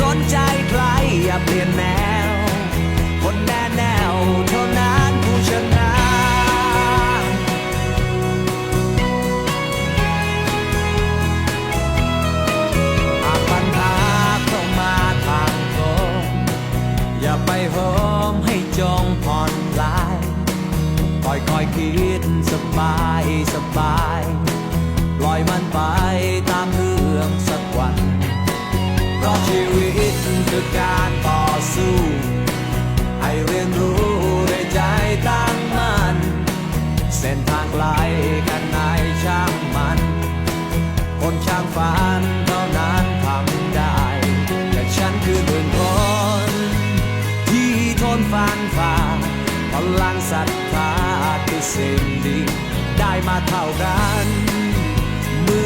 สนใจใครอย่าเปลี่ยนแนว คนแน่แนวเท่านั้นผู้ชนะหากปัญหาเข้ามาทางตรงอย่าไปโหมให้จงผ่อนคลายคอยคอยคิดสบายสบาย ปล่อยมันไปตามเรื่องสักวัน เพราะชีวิตคือการต่อสู้ให้เรียนรู้ด้วยใจตั้งมั่นเส้นทางไกลแค่ไหนช่างมัน คนช่างฝันเท่านั้นทำได้แต่ฉันคือหนึ่งคนที่ทนฟันฝ่าพลังศรัทธาคือสิ่งดีได้มาเท่ากัน